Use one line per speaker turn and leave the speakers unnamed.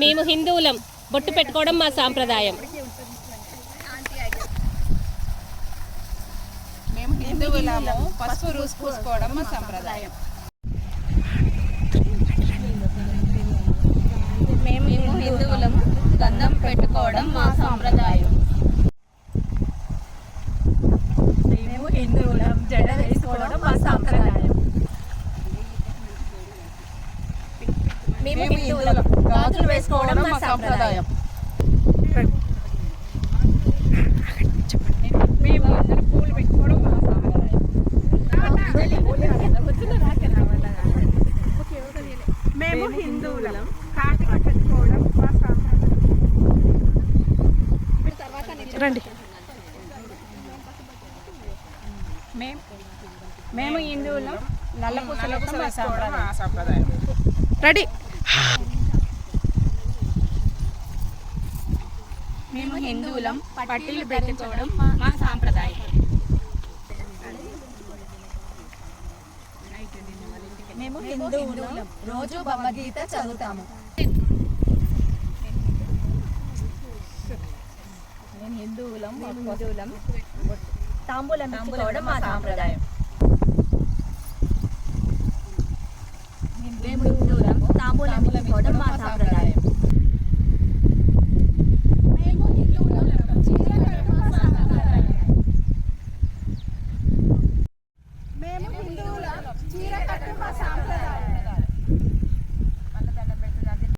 మేము హిందువులం. బొట్టు పెట్టుకోవడం మా సాంప్రదాయం.
మేము హిందువులము. పసుపు రూసు పూసుకోవడం మా సాంప్రదాయం
మేము హిందువులం గంధం పెట్టుకోవడం మా సాంప్రదాయం
మేము హిందువులం జడ వేసుకోవడం మా సాంప్రదాయం
మేము హిందువులం. గాజులు వేసుకోవడం మా సాంప్రదాయం.
మేము అందరం పూలు పెట్టుకోవడం మా సంప్రదాయం.
మేము హిందువులం. కాటిక పెట్టుకోవడం మా సాంప్రదాయం.
రండి.
మేము మేము హిందువులం. నల్ల పూసలు మా సంప్రదాయం.
రెడీ.
మేము హిందువులం పట్టీలు పెట్టుకోవడం మా సాంప్రదాయం.
మేము హిందువులం రోజు భగవద్గీత చదువుతాము. మేము హిందువులం హిందువులం. తాంబూలం ఇచ్చుకోవడం మా సాంప్రదాయం. మేము హిందువులం తాంబూలం మా సాంప్రదాయం.